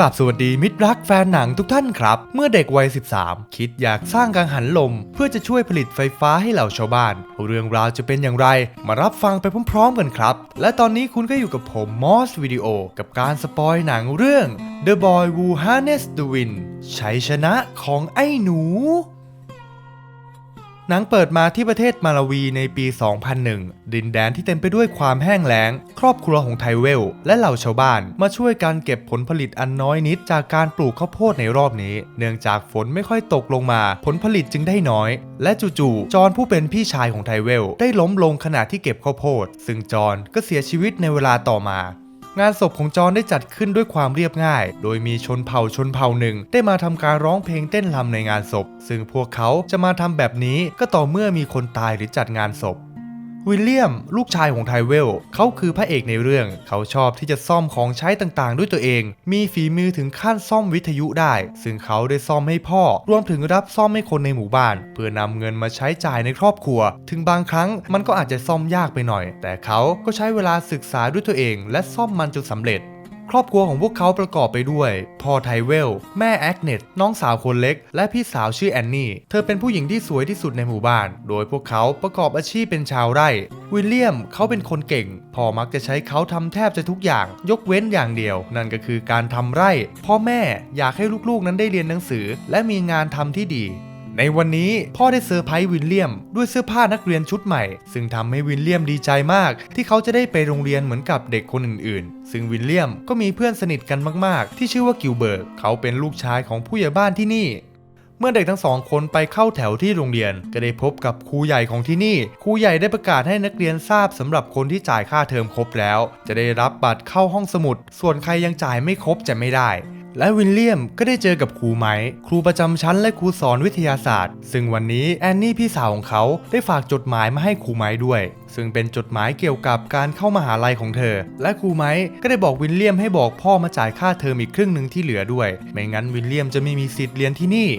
กลับสวัสดีมิตรรักแฟนหนังทุกท่านครับ เมื่อเด็กวัย 13 คิดอยากสร้างกังหันลม เพื่อจะช่วยผลิตไฟฟ้าให้เหล่าชาวบ้าน เรื่องราวจะเป็นอย่างไร มารับฟังไปพร้อมๆกันครับ และตอนนี้คุณก็อยู่กับผมมอสวิดีโอกับการสปอยหนังเรื่อง The Boy Who Harnessed the Wind ชัยชนะของไอ้หนู หนังเปิดมาที่ประเทศมาลาวีในปี 2001 ดินแดนที่เต็มไปด้วยความแห้งแล้ง ครอบครัวของไทเวล และเหล่าชาวบ้านมาช่วยกันเก็บผลผลิตอันน้อยนิดจากการปลูกข้าวโพดในรอบนี้ เนื่องจากฝนไม่ค่อยตกลงมา ผลผลิตจึงได้น้อย และจู่ๆ จอห์นผู้เป็นพี่ชายของไทเวล ได้ล้มลงขณะที่เก็บข้าวโพด ซึ่งจอห์นก็เสียชีวิตในเวลาต่อมา งานศพของจอนได้จัดขึ้นด้วยความเรียบง่าย โดยมีชนเผ่าชนเผ่าหนึ่ง ได้มาทำการร้องเพลงเต้นรำในงานศพ ซึ่งพวกเขาจะมาทำแบบนี้ก็ต่อเมื่อมีคนตายหรือจัดงานศพ วิลเลียม ลูกชายของไทเวล เขาคือพระเอกในเรื่อง เขาชอบที่จะซ่อมของใช้ต่างๆ ด้วยตัวเอง มีฝีมือถึงขั้นซ่อมวิทยุได้ ซึ่งเขาได้ซ่อมให้พ่อ รวมถึงรับซ่อมให้คนในหมู่บ้าน เพื่อนำเงินมาใช้จ่ายในครอบครัว ถึงบางครั้งมันก็อาจจะซ่อมยากไปหน่อย แต่เขาก็ใช้เวลาศึกษาด้วยตัวเอง และซ่อมมันจนสำเร็จ ครอบครัวของพวกเขาประกอบไปด้วยพ่อไทเวล แม่แอกเนตน้องสาวคนเล็ก และพี่สาวชื่อแอนนี่ เธอเป็นผู้หญิงที่สวยที่สุดในหมู่บ้าน โดยพวกเขาประกอบอาชีพเป็นชาวไร่ วิลเลียมเขาเป็นคนเก่ง พ่อมักจะใช้เขาทำแทบจะทุกอย่าง ยกเว้นอย่างเดียว นั่นก็คือการทำไร่ พ่อแม่อยากให้ลูกๆนั้นได้เรียนหนังสือ และมีงานทำที่ดี ในวันนี้พ่อได้เซอร์ไพรส์วิลเลียม ด้วยเสื้อผ้านักเรียนชุดใหม่ ซึ่งทำให้วิลเลียมดีใจมาก ที่เขาจะได้ไปโรงเรียนเหมือนกับเด็กคนอื่นๆ ซึ่งวิลเลียมก็มีเพื่อนสนิทกันมากๆ ที่ชื่อว่ากิลเบิร์กเขาเป็นลูกชายของผู้ใหญ่บ้านที่นี่เมื่อเด็กทั้งสองคนไปเข้าแถวที่โรงเรียน ก็ได้พบกับครูใหญ่ของที่นี่ ครูใหญ่ได้ประกาศให้นักเรียนทราบสำหรับคนที่จ่ายค่าเทอมครบแล้ว จะได้รับบัตรเข้าห้องสมุด ส่วนใครยังจ่ายไม่ครบจะไม่ได้ และวินเลียมก็ได้เจอกับครูไม้ครูประจำชั้นและครูสอนวิทยาศาสตร์ ซึ่งวันนี้แอนนี่พี่สาวของเขาได้ฝากจดหมายมาให้ครูไม้ด้วย ซึ่งเป็นจดหมายเกี่ยวกับการเข้ามาหาลัยของเธอ และครูไม้ก็ได้บอกวินเลียมให้บอกพ่อมาจ่ายค่าเทอมอีกครึ่งหนึ่งที่เหลือด้วย ไม่งั้นวินเลียมจะไม่มีสิทธิ์เรียนที่นี่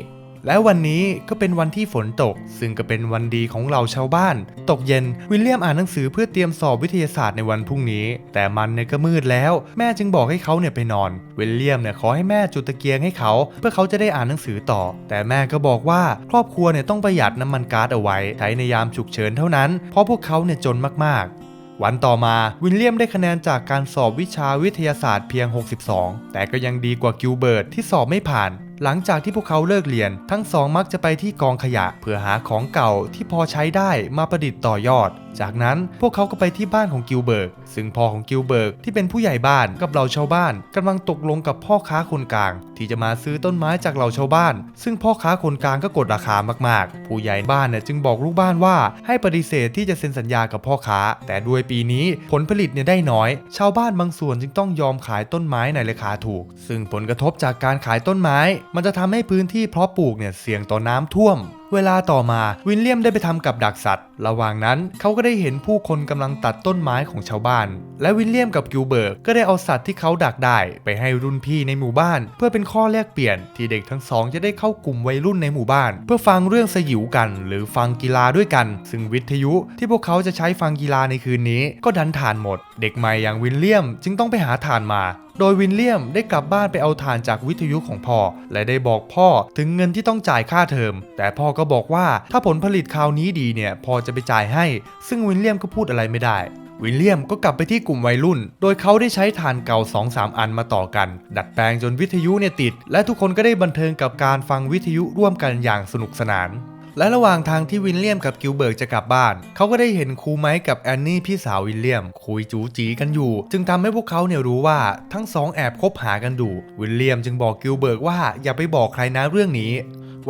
และวันนี้ก็เป็นวันที่ฝนตก ซึ่งก็เป็นวันดีของเราชาวบ้าน ตกเย็นวิลเลียมอ่านหนังสือเพื่อเตรียมสอบวิทยาศาสตร์ในวันพรุ่งนี้ แต่มันเนี่ยก็มืดแล้ว แม่จึงบอกให้เขาเนี่ยไปนอน วิลเลียมเนี่ยขอให้แม่จุดตะเกียงให้เขา เพื่อเขาจะได้อ่านหนังสือต่อ แต่แม่ก็บอกว่าครอบครัวเนี่ยต้องประหยัดน้ำมันก๊าซเอาไว้ใช้ในยามฉุกเฉินเท่านั้น เพราะพวกเขาเนี่ยจนมากๆวันต่อมาวิลเลียมได้คะแนนจากการสอบวิชาวิทยาศาสตร์เพียง 62 แต่ก็ยังดีกว่ากิลเบิร์ตที่สอบไม่ผ่าน หลังจากที่พวกเขาเลิกเรียน ทั้งสองมักจะไปที่กองขยะเพื่อหาของเก่าที่พอใช้ได้มาประดิษฐ์ต่อยอด จากนั้นพวกเขาก็ไปที่บ้านของกิลเบิร์ก ซึ่งพ่อของกิลเบิร์กที่เป็นผู้ใหญ่บ้านกับเหล่าชาวบ้านกำลังตกลงกับพ่อค้าคนกลาง ที่จะมาซื้อต้นไม้จากเหล่าชาวบ้าน ซึ่งพ่อค้าคนกลางก็กดราคามากๆ ผู้ใหญ่บ้านเนี่ยจึงบอกลูกบ้านว่าให้ปฏิเสธที่จะเซ็นสัญญากับพ่อค้า แต่ด้วยปีนี้ผลผลิตเนี่ยได้น้อย ชาวบ้านบางส่วนจึงต้องยอมขายต้นไม้ในราคาถูก ซึ่งผลกระทบจากการขายต้นไม้มันจะทำให้พื้นที่เพาะปลูกเนี่ยเสี่ยงต่อน้ำท่วม เวลาต่อมาวินเลียมได้ไปทำกับดักสัตว์ ระหว่างนั้นเขาก็ได้เห็นผู้คนกำลังตัดต้นไม้ของชาวบ้าน และวินเลียมกับกิลเบิร์กก็ได้เอาสัตว์ที่เขาดักได้ไปให้รุ่นพี่ในหมู่บ้าน เพื่อเป็นข้อแลกเปลี่ยนที่เด็กทั้งสองจะได้เข้ากลุ่มวัยรุ่นในหมู่บ้าน เพื่อฟังเรื่องสยิวกัน หรือฟังกีฬาด้วยกัน ซึ่งวิทยุที่พวกเขาจะใช้ฟังกีฬาในคืนนี้ ก็ดันถ่านหมด เด็กใหม่อย่างวินเลียม จึงต้องไปหาถ่านมา โดยวินเลียมได้กลับบ้านไปเอาถ่านจากวิทยุของพ่อ และได้บอกพ่อถึงเงินที่ต้องจ่ายค่าเทอม แต่พ่อก็บอกว่าถ้าผลผลิตคราวนี้ดีเนี่ยพ่อจะไปจ่ายให้ ซึ่งวินเลียมก็พูดอะไรไม่ได้วิลเลียมก็กลับไปที่กลุ่มวัยรุ่น โดยเขาได้ใช้ถ่านเก่า 2-3 อันมาต่อกัน ดัดแปลงจนวิทยุเนี่ยติด และทุกคนก็ได้บันเทิงกับการฟังวิทยุร่วมกันอย่างสนุกสนาน และระหว่างทางที่วินเลียมกับกิลเบิร์กจะกลับบ้าน เขาก็ได้เห็นครูไม้กับแอนนี่พี่สาววินเลียม คุยจูจีกันอยู่ จึงทำให้พวกเขาเนี่ยรู้ว่าทั้งสองแอบคบหากันอยู่วินเลียมจึงบอกกิลเบิร์กว่าอย่าไปบอกใครนะเรื่องนี้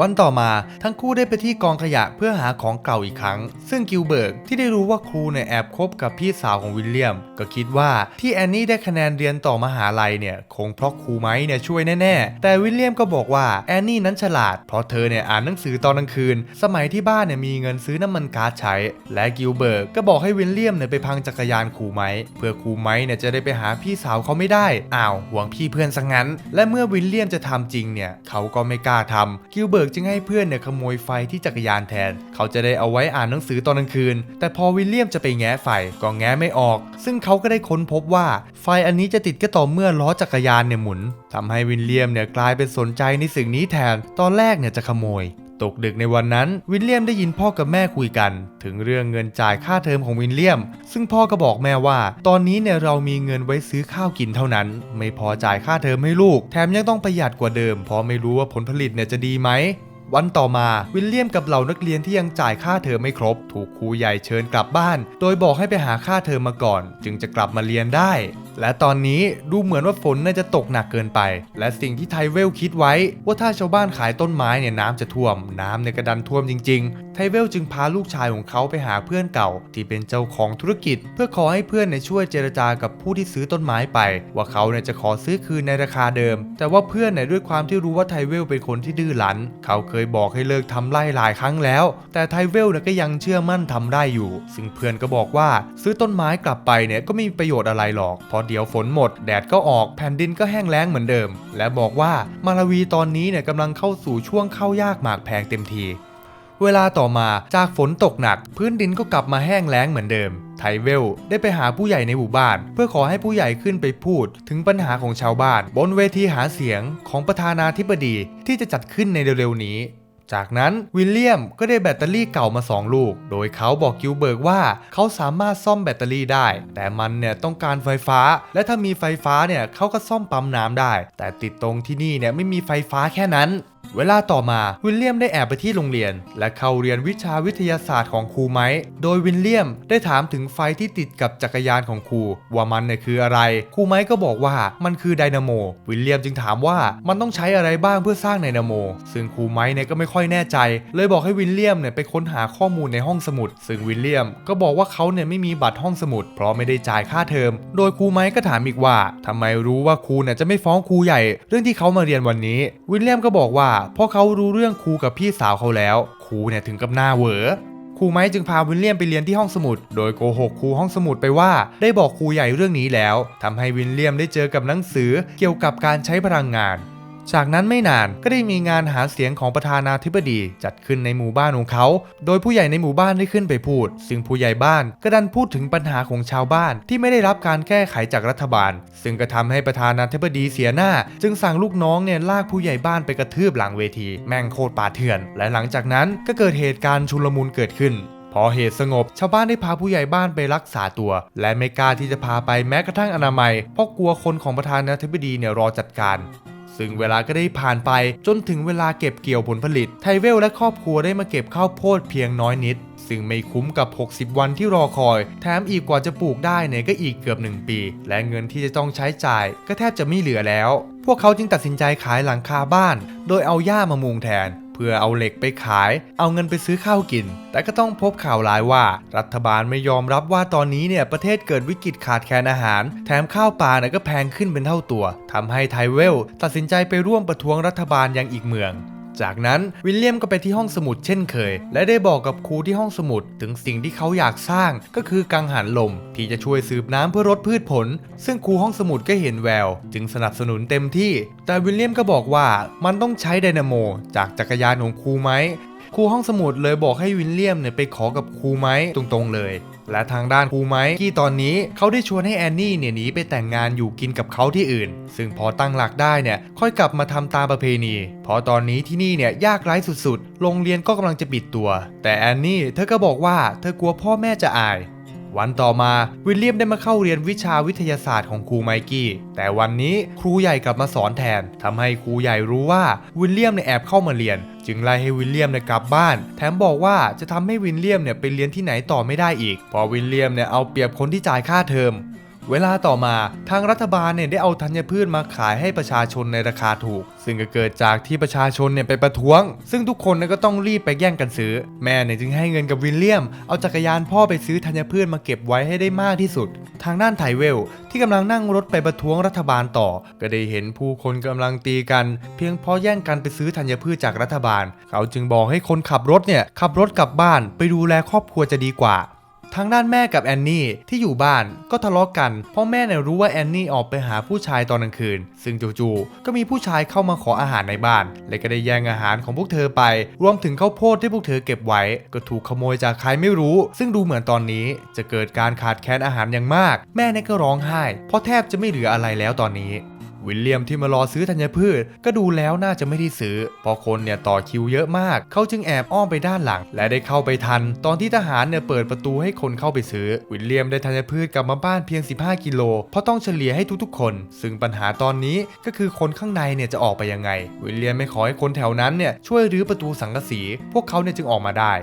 วันต่อมาทั้งคู่ได้ไปที่กองขยะเพื่อหาของเก่าอีกครั้ง ซึ่งกิลเบิร์กที่ได้รู้ว่าครูเนี่ยแอบคบกับพี่สาวของวิลเลียม ก็คิดว่าที่แอนนี่ได้คะแนนเรียนต่อมหาลัยเนี่ยคงเพราะครูไม้เนี่ยช่วยแน่ๆ แต่วิลเลียมก็บอกว่าแอนนี่นั้นฉลาดเพราะเธอเนี่ยอ่านหนังสือตอนกลางคืน สมัยที่บ้านเนี่ยมีเงินซื้อน้ำมันก๊าซใช้ และกิลเบิร์กก็บอกให้วิลเลียมเนี่ยไปพังจักรยานครูไม้เพื่อครูไม้เนี่ยจะได้ไปหาพี่สาวเขาไม่ได้อ้าวหวงพี่เพื่อนซะงั้น และเมื่อวิลเลียมจะทำจริงเนี่ยเขาก็ไม่กล้าทำกิลเบิร์กกจึงให้เพื่อนเนี่ยขโมยไฟที่จักรยานแทน เขาจะได้เอาไว้อ่านหนังสือตอนกลางคืน แต่พอวิลเลียมจะไปแง้ไฟก็แง้ไม่ออก ซึ่งเขาก็ได้ค้นพบว่าไฟอันนี้จะติดก็ต่อเมื่อล้อจักรยานเนี่ยหมุนทำให้วิลเลียมเนี่ยกลายเป็นสนใจในสิ่งนี้แทน ตอนแรกเนี่ยจะขโมย ตกดึกในวันนั้นวิลเลียมได้ยินพ่อกับแม่คุยกัน ถึงเรื่องเงินจ่ายค่าเทอมของวิลเลียม ซึ่งพ่อก็บอกแม่ว่า ตอนนี้เนี่ยเรามีเงินไว้ซื้อข้าวกินเท่านั้น ไม่พอจ่ายค่าเทอมให้ลูก แถมยังต้องประหยัดกว่าเดิม เพราะไม่รู้ว่าผลผลิตเนี่ยจะดีไหมวันต่อมาวิลเลียมกับเหล่านักเรียนที่ยังจ่ายค่าเทอมไม่ครบ ถูกครูใหญ่เชิญกลับบ้าน โดยบอกให้ไปหาค่าเทอมมาก่อน จึงจะกลับมาเรียนได้ และตอนนี้ดูเหมือนว่าฝนน่าจะตกหนักเกินไป และสิ่งที่ไทเวลคิดไว้ ว่าถ้าชาวบ้านขายต้นไม้เนี่ยน้ำจะท่วม น้ำในยกระดันท่วมจริง ๆ ไทเวลจึงพาลูกชายของเขาไปหาเพื่อนเก่า ที่เป็นเจ้าของธุรกิจ เพื่อขอให้เพื่อนเนี่ยช่วยเจรจากับผู้ที่ซื้อต้นไม้ไป ว่าเขาเนี่ยจะขอซื้อคืนในราคาเดิม แต่ว่าเพื่อนเนี่ยด้วยความที่รู้ว่าไทเวลเป็นคนที่ดื้อรั้น เขาเคยบอกให้เลิกทำไร่หลายครั้งแล้ว แต่ไทเวลเนี่ยก็ยังเชื่อมั่นทำไร่อยู่ ซึ่งเพื่อนก็บอกว่าซื้อต้นไม้กลับไปเนี่ยก็ไม่มีประโยชน์อะไรหรอกเพราะเดี๋ยวฝนหมด แดดก็ออกแผ่นดินก็แห้งแล้งเหมือนเดิม และบอกว่ามาลาวีตอนนี้เนี่ยกำลังเข้าสู่ช่วงเข้ายากหมากแพงเต็มที เวลาต่อมาจากฝนตกหนัก พื้นดินก็กลับมาแห้งแล้งเหมือนเดิม ไทเวลได้ไปหาผู้ใหญ่ในหมู่บ้าน เพื่อขอให้ผู้ใหญ่ขึ้นไปพูด ถึงปัญหาของชาวบ้าน บนเวทีหาเสียงของประธานาธิบดีที่จะจัดขึ้นในเร็วๆนี้ จากนั้นวิลเลียมก็ได้แบตเตอรี่เก่ามา 2 ลูก โดยเขาบอกกิลเบิร์กว่าเขาสามารถซ่อมแบตเตอรี่ได้ แต่มันเนี่ยต้องการไฟฟ้า และถ้ามีไฟฟ้าเนี่ยเขาก็ซ่อมปั๊มน้ำได้ แต่ติดตรงที่นี่เนี่ยไม่มีไฟฟ้าแค่นั้น เวลาต่อมาวิลเลียมได้แอบไปที่โรงเรียน และเข้าเรียนวิชาวิทยาศาสตร์ของครูไม้ โดยวิลเลียมได้ถามถึงไฟที่ติดกับจักรยานของครู ว่ามันเนี่ยคืออะไร ครูไม้ก็บอกว่ามันคือไดนาโม วิลเลียมจึงถามว่ามันต้องใช้อะไรบ้างเพื่อสร้างไดนาโม ซึ่งครูไม้เนี่ยก็ไม่ค่อยแน่ใจ เลยบอกให้วิลเลียมเนี่ยไปค้นหาข้อมูลในห้องสมุด ซึ่งวิลเลียมก็บอกว่าเขาเนี่ยไม่มีบัตรห้องสมุด เพราะไม่ได้จ่ายค่าเทอม โดยครูไม้ก็ถามอีกว่าทำไมรู้ว่าครูเนี่ยจะไม่ฟ้องครูใหญ่ เรื่องที่เขามาเรียนวันนี้ วิลเลียมก็บอกว่าพราะเขารู้เรื่องครูกับพี่สาวเขาแล้วครูเนี่ยถึงกับหน้าเหวอครูไม้จึงพาวิลเลียมไปเรียนที่ห้องสมุด โดยโกหกครูห้องสมุดไปว่า ได้บอกครูใหญ่เรื่องนี้แล้วทำให้วิลเลียมได้เจอกับหนังสือเกี่ยวกับการใช้พลังงาน จากนั้นไม่นานก็ได้มีงานหาเสียงของประธานาธิบดีจัดขึ้นในหมู่บ้านของเขา โดยผู้ใหญ่ในหมู่บ้านได้ขึ้นไปพูด ซึ่งผู้ใหญ่บ้านก็ดันพูดถึงปัญหาของชาวบ้านที่ไม่ได้รับการแก้ไขจากรัฐบาล ซึ่งก็ทำให้ประธานาธิบดีเสียหน้า จึงสั่งลูกน้องเนี่ยลากผู้ใหญ่บ้านไปกระทืบหลังเวที แม่งโคตรป่าเถื่อน และหลังจากนั้นก็เกิดเหตุการณ์ชุลมุนเกิดขึ้นพอเหตุสงบ ชาวบ้านได้พาผู้ใหญ่บ้านไปรักษาตัว และไม่กล้าที่จะพาไปแม้กระทั่งอนามัยเพราะกลัวคนของประธานาธิบดีเนี่ยรอจัดการ ซึ่งเวลาก็ได้ผ่านไปจนถึงเวลาเก็บเกี่ยวผลผลิต ไทเวลและครอบครัวได้มาเก็บข้าวโพดเพียงน้อยนิด ซึ่งไม่คุ้มกับ 60 วันที่รอคอย แถมอีกกว่าจะปลูกได้เนี่ยก็อีกเกือบ 1 ปี และเงินที่จะต้องใช้จ่าย ก็แทบจะไม่เหลือแล้ว พวกเขาจึงตัดสินใจขายหลังคาบ้าน โดยเอาหญ้ามามุงแทน เพื่อเอาเหล็กไปขาย เอาเงินไปซื้อข้าวกิน แต่ก็ต้องพบข่าวร้ายว่า รัฐบาลไม่ยอมรับว่าตอนนี้เนี่ยประเทศเกิดวิกฤตขาดแคลนอาหาร แถมข้าวปลาเนี่ยก็แพงขึ้นเป็นเท่าตัวทำให้ไทเวลตัดสินใจไปร่วมประท้วงรัฐบาลยังอีกเมือง จากนั้นวิลเลียมก็ไปที่ห้องสมุดเช่นเคย และได้บอกกับครูที่ห้องสมุดถึงสิ่งที่เขาอยากสร้างก็คือกังหันลมที่จะช่วยสืบน้ำเพื่อลดพืชผล ซึ่งครูห้องสมุดก็เห็นแวว จึงสนับสนุนเต็มที่ แต่วิลเลียมก็บอกว่ามันต้องใช้ไดนาโม จากจักรยานของครูไหม ครูห้องสมุดเลยบอกให้วินเลียมเนี่ยไปขอกับครูไม้ตรงๆเลย และทางด้านครูไม้ที่ตอนนี้เขาได้ชวนให้แอนนี่เนี่ยหนีไปแต่งงานอยู่กินกับเขาที่อื่น ซึ่งพอตั้งหลักได้เนี่ยค่อยกลับมาทำตามประเพณี เพราะตอนนี้ที่นี่เนี่ยยากไร้สุดๆ โรงเรียนก็กำลังจะปิดตัว แต่แอนนี่เธอก็บอกว่าเธอกลัวพ่อแม่จะอาย วันต่อมาวิลเลียมได้มาเข้าเรียนวิชาวิทยาศาสตร์ของครูไมกี้แต่วันนี้ครูใหญ่กลับมาสอนแทนทำให้ครูใหญ่รู้ว่าวิลเลียมเนี่ยแอบเข้ามาเรียน จึงไล่ให้วิลเลียมเนี่ยกลับบ้าน แถมบอกว่าจะทำให้วิลเลียมเนี่ยไปเรียนที่ไหนต่อไม่ได้อีกเพอวิลเลียมเนี่ยเอาเปรียบคนที่จ่ายค่าเทอม เวลาต่อมาทางรัฐบาลเนี่ยได้เอาธัญพืชมาขายให้ประชาชนในราคาถูก ซึ่งก็เกิดจากที่ประชาชนเนี่ยไปประท้วง ซึ่งทุกคนเนี่ยก็ต้องรีบไปแย่งกันซื้อ แม่เนี่ยจึงให้เงินกับวิลเลียม เอาจักรยานพ่อไปซื้อธัญพืชมาเก็บไว้ให้ได้มากที่สุด ทางด้านไทเวล ที่กำลังนั่งรถไปประท้วงรัฐบาลต่อ ก็ได้เห็นผู้คนกำลังตีกัน เพียงเพราะแย่งกันไปซื้อธัญพืชจากรัฐบาล เขาจึงบอกให้คนขับรถเนี่ยขับรถกลับบ้าน ไปดูแลครอบครัวจะดีกว่า ทางด้านแม่กับแอนนี่ที่อยู่บ้านก็ทะเลาะกันเพราะแม่เนี่ยรู้ว่าแอนนี่ออกไปหาผู้ชายตอนกลางคืน ซึ่งจู่ๆก็มีผู้ชายเข้ามาขออาหารในบ้าน และก็ได้แย่งอาหารของพวกเธอไป รวมถึงข้าวโพดที่พวกเธอเก็บไว้ ก็ถูกขโมยจากใครไม่รู้ ซึ่งดูเหมือนตอนนี้จะเกิดการขาดแคลนอาหารอย่างมาก แม่เนี่ยก็ร้องไห้ เพราะแทบจะไม่เหลืออะไรแล้วตอนนี้ วิลเลียมที่มารอซื้อธัญพืช ก็ดูแล้วน่าจะไม่ได้ซื้อเพราะคนเนี่ยต่อคิวเยอะมาก เขาจึงแอบอ้อมไปด้านหลัง และได้เข้าไปทัน ตอนที่ทหารเนี่ยเปิดประตูให้คนเข้าไปซื้อ วิลเลียมได้ธัญพืชกลับมาบ้านเพียง 15 กิโล เพราะต้องเฉลี่ยให้ทุกๆ คน ซึ่งปัญหาตอนนี้ก็คือคนข้างในเนี่ยจะออกไปยังไง วิลเลียมไม่ขอให้คนแถวนั้นเนี่ยช่วยรื้อประตูสังกะสี พวกเขาเนี่ยจึงออกมาได้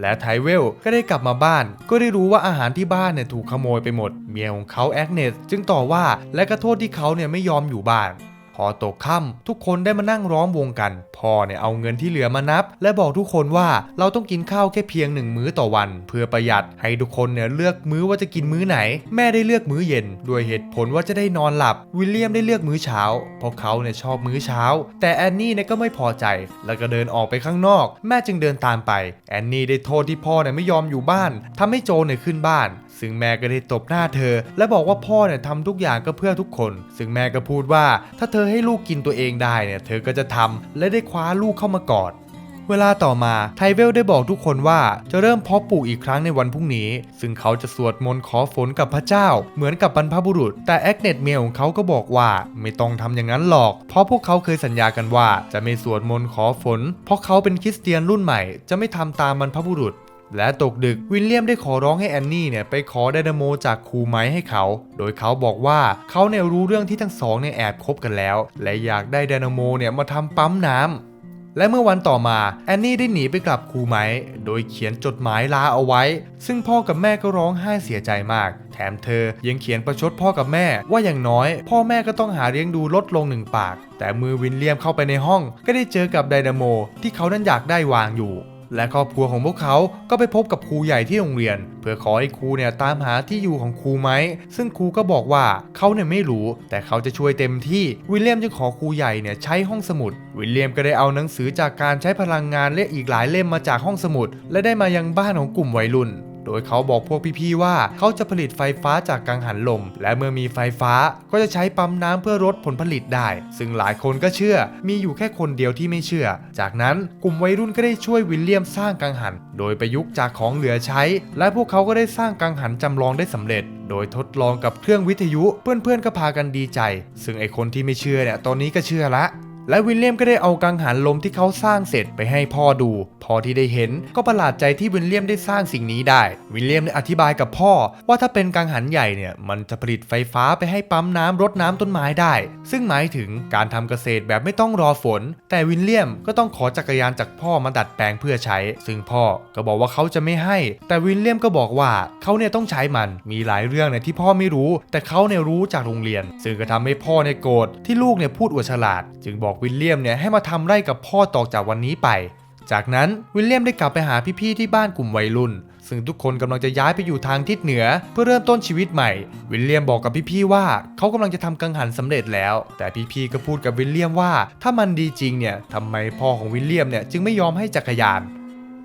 และไทเวลก็ได้กลับมาบ้าน ก็ได้รู้ว่าอาหารที่บ้านเนี่ยถูกขโมยไปหมด เมียของเขาแอกเนสจึงต่อว่าและก็โทษที่เขาเนี่ยไม่ยอมอยู่บ้าน พอตกค่ำทุกคนได้มานั่งร้อมวงกันพ่อเนี่ยเอาเงินที่เหลือมานับ และบอกทุกคนว่าเราต้องกินข้าวแค่เพียงหนึ่งมื้อต่อวัน เพื่อประหยัดให้ทุกคนเนี่ยเลือกมื้อว่าจะกินมื้อไหน แม่ได้เลือกมื้อเย็น ด้วยเหตุผลว่าจะได้นอนหลับ วิลเลียมได้เลือกมื้อเช้าเพราะเขาเนี่ยชอบมื้อเช้า แต่แอนนี่เนี่ยก็ไม่พอใจ แล้วก็เดินออกไปข้างนอก แม่จึงเดินตามไป แอนนี่ได้โทษที่พ่อเนี่ยไม่ยอมอยู่บ้านทำให้โจเนี่ยขึ้นบ้าน ซึ่งแม่ก็ได้ตบหน้าเธอ และบอกว่าพ่อเนี่ยทำทุกอย่างก็เพื่อทุกคน ซึ่งแม่ก็พูดว่า ถ้าเธอให้ลูกกินตัวเองได้เนี่ยเธอก็จะทำและได้คว้าลูกเข้ามากอดเวลาต่อมาไทเวลได้บอกทุกคนว่าจะเริ่มเพาะปลูกอีกครั้งในวันพรุ่งนี้ ซึ่งเขาจะสวดมนต์ขอฝนกับพระเจ้า เหมือนกับบรรพบุรุษ แต่แอกเนตเมียของเขาก็บอกว่าไม่ต้องทำอย่างนั้นหรอก เพราะพวกเขาเคยสัญญากันว่าจะไม่สวดมนต์ขอฝน เพราะเขาเป็นคริสเตียนรุ่นใหม่ จะไม่ทำตามบรรพบุรุษ และตกดึกวิลเลียมได้ขอร้องให้แอนนี่เนี่ยไปขอไดนาโมจากครูไม้ให้เขา โดยเขาบอกว่าเขาเนี่ยรู้เรื่องที่ทั้งสองเนี่ยแอบคบกันแล้ว และอยากได้ไดนาโมเนี่ยมาทำปั๊มน้ำและเมื่อวันต่อมาแอนนี่ได้หนีไปกลับครูไม้ โดยเขียนจดหมายลาเอาไว้ ซึ่งพ่อกับแม่ก็ร้องไห้เสียใจมาก แถมเธอยังเขียนประชดพ่อกับแม่ว่าอย่างน้อย พ่อแม่ก็ต้องหาเลี้ยงดูลดลงหนึ่งปาก แต่มือวินเลียมเข้าไปในห้อง ก็ได้เจอกับไดนาโม ที่เขานั้นอยากได้วางอยู่ และครอบครัวของพวกเขาก็ไปพบกับครูใหญ่ที่โรงเรียน เพื่อขอให้ครูเนี่ยตามหาที่อยู่ของครูไหม ซึ่งครูก็บอกว่าเขาเนี่ยไม่รู้ แต่เขาจะช่วยเต็มที่วิลเลียมจึงขอครูใหญ่เนี่ยใช้ห้องสมุด วิลเลียมก็ได้เอาหนังสือจากการใช้พลังงานและอีกหลายเล่มมาจากห้องสมุด และได้มายังบ้านของกลุ่มวัยรุ่น โดยเขาบอกพวกพี่ๆว่าเขาจะผลิตไฟฟ้าจากกังหันลม และเมื่อมีไฟฟ้าก็จะใช้ปั๊มน้ำเพื่อลดผลผลิตได้ ซึ่งหลายคนก็เชื่อ มีอยู่แค่คนเดียวที่ไม่เชื่อ จากนั้นกลุ่มวัยรุ่นก็ได้ช่วยวิลเลียมสร้างกังหัน โดยประยุกต์จากของเหลือใช้ และพวกเขาก็ได้สร้างกังหันจำลองได้สำเร็จโดยทดลองกับเครื่องวิทยุเพื่อนๆก็พากันดีใจ ซึ่งไอคนที่ไม่เชื่อเนี่ยตอนนี้ก็เชื่อละ และวิลเลียมก็ได้เอากังหันลมที่เขาสร้างเสร็จไปให้พ่อดู พ่อที่ได้เห็นก็ประหลาดใจที่วิลเลียมได้สร้างสิ่งนี้ได้ วิลเลียมได้อธิบายกับพ่อ ว่าถ้าเป็นกังหันใหญ่เนี่ยมันจะผลิตไฟฟ้าไปให้ปั๊มน้ำรดน้ำต้นไม้ได้ ซึ่งหมายถึงการทำเกษตรแบบไม่ต้องรอฝน แต่วิลเลียมก็ต้องขอจักรยานจากพ่อมาดัดแปลงเพื่อใช้ ซึ่งพ่อก็บอกว่าเขาจะไม่ให้ แต่วิลเลียมก็บอกว่าเขาเนี่ยต้องใช้มันมีหลายเรื่องเนี่ยที่พ่อไม่รู้ แต่เขาเนี่ยรู้จากโรงเรียน ซึ่งก็ทำให้พ่อเนี่ยโกรธที่ลูกเนี่ยพูดอวดฉลาด จึงบอกวิลเลียมเนี่ยให้มาทำไร่กับพ่อต่อจากวันนี้ไป จากนั้นวิลเลียมได้กลับไปหาพี่ๆที่บ้านกลุ่มวัยรุ่น ซึ่งทุกคนกำลังจะย้ายไปอยู่ทางทิศเหนือ เพื่อเริ่มต้นชีวิตใหม่ วิลเลียมบอกกับพี่ๆว่าเขากำลังจะทำกังหันสำเร็จแล้ว แต่พี่ๆก็พูดกับวิลเลียมว่า ถ้ามันดีจริงเนี่ยทำไมพ่อของวิลเลียมเนี่ยจึงไม่ยอมให้จักรยาน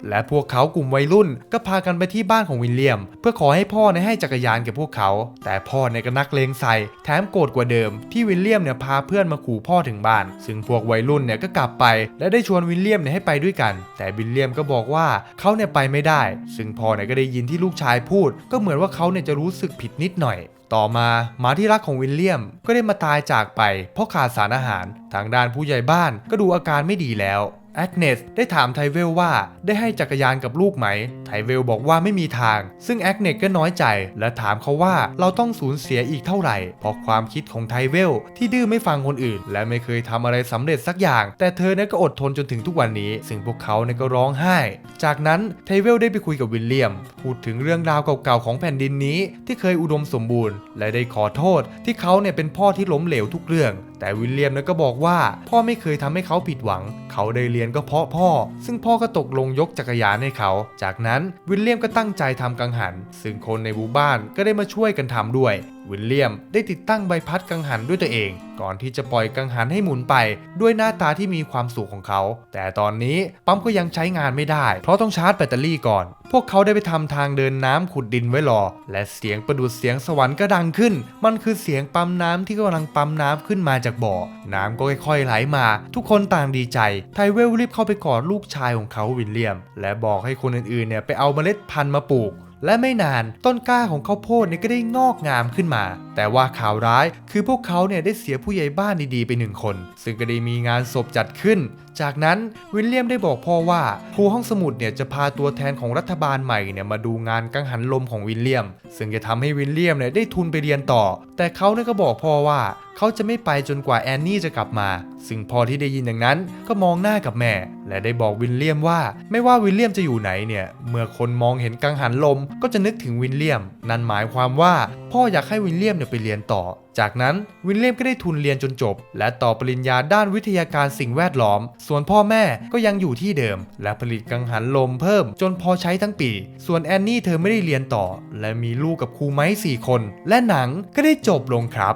และพวกเขากลุ่มวัยรุ่นก็พากันไปที่บ้านของวิลเลียม เพื่อขอให้พ่อเนี่ยให้จักรยานแก่พวกเขา แต่พ่อเนี่ยก็นักเลงใส่แถมโกรธกว่าเดิม ที่วิลเลียมเนี่ยพาเพื่อนมาขู่พ่อถึงบ้าน ซึ่งพวกวัยรุ่นเนี่ยก็กลับไป และได้ชวนวิลเลียมเนี่ยให้ไปด้วยกัน แต่วิลเลียมก็บอกว่าเขาเนี่ยไปไม่ได้ ซึ่งพ่อเนี่ยก็ได้ยินที่ลูกชายพูด ก็เหมือนว่าเขาเนี่ยจะรู้สึกผิดนิดหน่อยต่อมาหมาที่รักของวิลเลียมก็ได้มาตายจากไป เพราะขาดสารอาหาร ทางด้านผู้ใหญ่บ้านก็ดูอาการไม่ดีแล้ว แอกเนสได้ถามไทเวลว่าได้ให้จักรยานกับลูกไหม ไทเวลบอกว่าไม่มีทาง ซึ่งแอกเนสก็น้อยใจ และถามเขาว่าเราต้องสูญเสียอีกเท่าไหร่ เพราะความคิดของไทเวลที่ดื้อไม่ฟังคนอื่น และไม่เคยทำอะไรสำเร็จสักอย่าง แต่เธอเนี่ยก็อดทนจนถึงทุกวันนี้ ซึ่งพวกเขาเนี่ยก็ร้องไห้ จากนั้นไทเวลได้ไปคุยกับวิลเลียม พูดถึงเรื่องราวเก่าๆของแผ่นดินนี้ที่เคยอุดมสมบูรณ์ และได้ขอโทษที่เขาเนี่ยเป็นพ่อที่ล้มเหลวทุกเรื่อง แต่วิลเลียมเนี่ยก็บอกว่าพ่อไม่เคยทำให้เขาผิดหวัง เขาได้เรียนก็เพราะพ่อ ซึ่งพ่อก็ตกลงยกจักรยานให้เขา จากนั้นวิลเลียมก็ตั้งใจทำกังหัน ซึ่งคนในหมู่บ้านก็ได้มาช่วยกันทำด้วย วิลเลียมได้ติดตั้งใบพัดกังหันด้วยตัวเอง ก่อนที่จะปล่อยกังหันให้หมุนไป ด้วยหน้าตาที่มีความสุขของเขา แต่ตอนนี้ปั๊มก็ยังใช้งานไม่ได้ เพราะต้องชาร์จแบตเตอรี่ก่อน พวกเขาได้ไปทำทางเดินน้ำขุดดินไว้รอ และเสียงประดุดเสียงสวรรค์ก็ดังขึ้น มันคือเสียงปั๊มน้ำที่กำลังปั๊มน้ำขึ้นมาจากบ่อ น้ำก็ค่อยๆไหลมา ทุกคนต่างดีใจ ไทเวลรีบเข้าไปกอดลูกชายของเขาวิลเลียม และบอกให้คนอื่นๆเนี่ยไปเอาเมล็ดพันธุ์มาปลูก และไม่นานต้นกล้าของข้าวโพดเนี่ยก็ได้งอกงามขึ้นมา แต่ว่าข่าวร้ายคือพวกเขาเนี่ยได้เสียผู้ใหญ่บ้านดีๆไปหนึ่งคน ซึ่งก็ได้มีงานศพจัดขึ้น จากนั้นวิลเลียมได้บอกพ่อว่าครูห้องสมุดเนี่ยจะพาตัวแทนของรัฐบาลใหม่เนี่ยมาดูงานกังหันลมของวิลเลียม ซึ่งจะทำให้วิลเลียมเนี่ยได้ทุนไปเรียนต่อ แต่เขาเนี่ยก็บอกพ่อว่าเขาจะไม่ไปจนกว่าแอนนี่จะกลับมา ซึ่งพอที่ได้ยินอย่างนั้นก็มองหน้ากับแม่ และได้บอกวิลเลียมว่า ไม่ว่าวิลเลียมจะอยู่ไหนเนี่ย เมื่อคนมองเห็นกังหันลมก็จะนึกถึงวิลเลียม นั่นหมายความว่าพ่ออยากให้วิลเลียมเนี่ยไปเรียนต่อ จากนั้นวิลเลียมก็ได้ทุนเรียนจนจบ และต่อปริญญาด้านวิทยาการสิ่งแวดล้อม ส่วนพ่อแม่ก็ยังอยู่ที่เดิม และผลิตกังหันลมเพิ่ม จนพอใช้ทั้งปี ส่วนแอนนี่เธอไม่ได้เรียนต่อ และมีลูกกับครูไม้สี่คน และหนังก็ได้จบลงครับ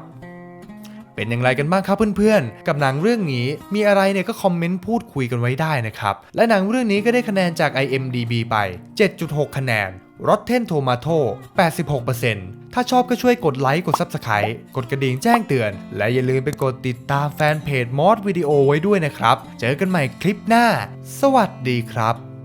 เป็นอย่างไรกันบ้างครับเพื่อนๆ กับหนังเรื่องนี้มีอะไรเนี่ยก็คอมเมนต์พูดคุยกันไว้ได้นะครับ และหนังเรื่องนี้ก็ได้คะแนนจาก IMDB ไป 7.6 คะแนน Rotten Tomato 86% ถ้าชอบก็ช่วยกดไลค์กด Subscribe กดกระดิ่งแจ้งเตือน และอย่าลืมไปกดติดตามแฟนเพจมอสวิดีโอไว้ด้วยนะครับ เจอกันใหม่คลิปหน้า สวัสดีครับ